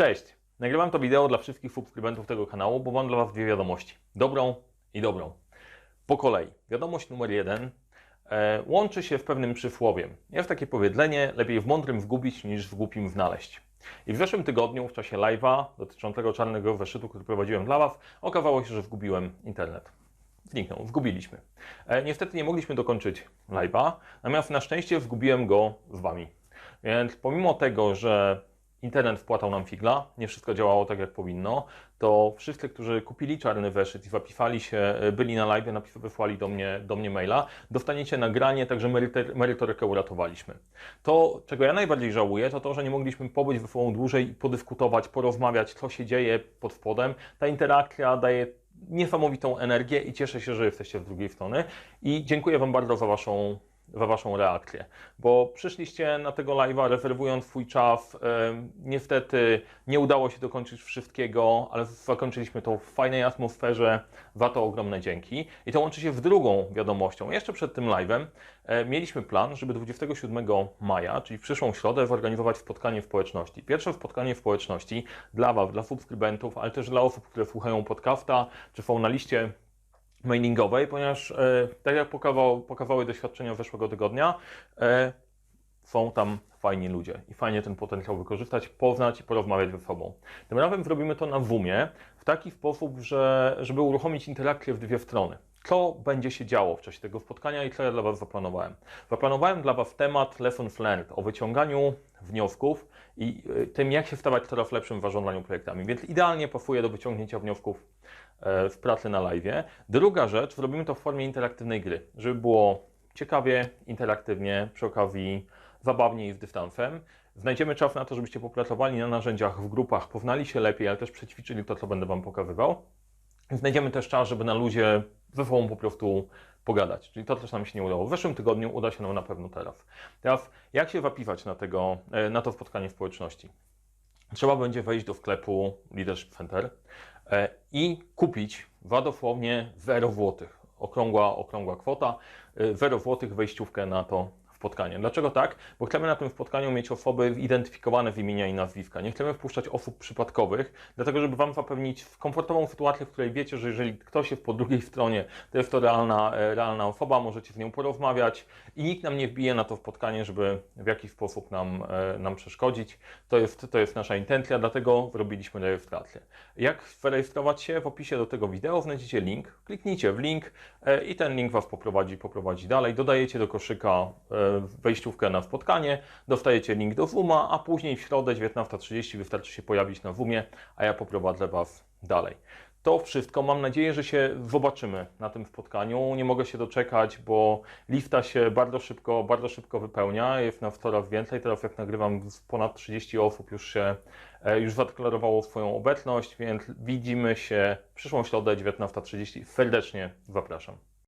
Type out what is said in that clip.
Cześć! Nagrywam to wideo dla wszystkich subskrybentów tego kanału, bo mam dla Was dwie wiadomości. Dobrą i dobrą. Po kolei. Wiadomość numer jeden e, łączy się w pewnym przysłowiem. Jest takie powiedzenie, lepiej w mądrym wgubić niż w głupim znaleźć. I w zeszłym tygodniu, w czasie live'a dotyczącego czarnego weszytu, który prowadziłem dla Was, okazało się, że wgubiłem internet. Zniknął, wgubiliśmy. E, niestety nie mogliśmy dokończyć live'a, natomiast na szczęście wgubiłem go z Wami. Więc pomimo tego, że internet wpłatał nam figla, nie wszystko działało tak jak powinno, to wszyscy, którzy kupili czarny weszyt i zapisali się, byli na live, wysłali do mnie, do mnie maila, dostaniecie nagranie, także merytor- merytorykę uratowaliśmy. To, czego ja najbardziej żałuję, to to, że nie mogliśmy pobyć ze sobą dłużej podyskutować, porozmawiać, co się dzieje pod spodem. Ta interakcja daje niesamowitą energię i cieszę się, że jesteście z drugiej strony i dziękuję Wam bardzo za Waszą za Waszą reakcję, bo przyszliście na tego live'a rezerwując swój czas. Niestety nie udało się dokończyć wszystkiego, ale zakończyliśmy to w fajnej atmosferze. Za to ogromne dzięki. I to łączy się z drugą wiadomością. Jeszcze przed tym live'em e, mieliśmy plan, żeby 27 maja, czyli w przyszłą środę, zorganizować spotkanie społeczności. Pierwsze spotkanie społeczności dla Was, dla subskrybentów, ale też dla osób, które słuchają podcasta, czy są na liście mailingowej, ponieważ e, tak jak pokazało, pokazały doświadczenia zeszłego tygodnia, e, są tam fajni ludzie i fajnie ten potencjał wykorzystać, poznać i porozmawiać ze sobą. Tym razem zrobimy to na Zoomie w taki sposób, że, żeby uruchomić interakcję w dwie strony. Co będzie się działo w czasie tego spotkania i co ja dla Was zaplanowałem? Zaplanowałem dla Was temat Lessons Learned o wyciąganiu wniosków i y, tym, jak się stawać coraz lepszym w zarządzaniu projektami. Więc idealnie pasuje do wyciągnięcia wniosków e, w pracy na live. Druga rzecz, robimy to w formie interaktywnej gry, żeby było ciekawie, interaktywnie, przy okazji zabawnie i z dystansem. Znajdziemy czas na to, żebyście popracowali na narzędziach w grupach, poznali się lepiej, ale też przećwiczyli to, co będę Wam pokazywał. Znajdziemy też czas, żeby na luzie ze po prostu pogadać. Czyli to też nam się nie udało. W zeszłym tygodniu uda się nam na pewno teraz. Teraz, jak się zapisać na, tego, e, na to spotkanie społeczności? Trzeba będzie wejść do sklepu Leadership Center e, i kupić za dosłownie 0 zł. Okrągła, okrągła kwota, e, 0 zł wejściówkę na to spotkanie. Dlaczego tak? Bo chcemy na tym spotkaniu mieć osoby identyfikowane w imienia i nazwiska. Nie chcemy wpuszczać osób przypadkowych, dlatego żeby Wam zapewnić komfortową sytuację, w której wiecie, że jeżeli ktoś jest po drugiej stronie, to jest to realna, e, realna osoba, możecie z nią porozmawiać i nikt nam nie wbije na to spotkanie, żeby w jakiś sposób nam, e, nam przeszkodzić. To jest, to jest nasza intencja, dlatego robiliśmy rejestrację. Jak zarejestrować się? W opisie do tego wideo znajdziecie link. Kliknijcie w link e, i ten link Was poprowadzi, poprowadzi dalej. Dodajecie do koszyka wejściówkę na spotkanie, dostajecie link do Zooma, a później w środę 19.30 wystarczy się pojawić na Zoomie, a ja poprowadzę Was dalej. To wszystko. Mam nadzieję, że się zobaczymy na tym spotkaniu. Nie mogę się doczekać, bo lista się bardzo szybko, bardzo szybko wypełnia. Jest nas coraz więcej. Teraz jak nagrywam, ponad 30 osób już się e, już zadeklarowało swoją obecność, więc widzimy się w przyszłą środę 19.30. Serdecznie zapraszam.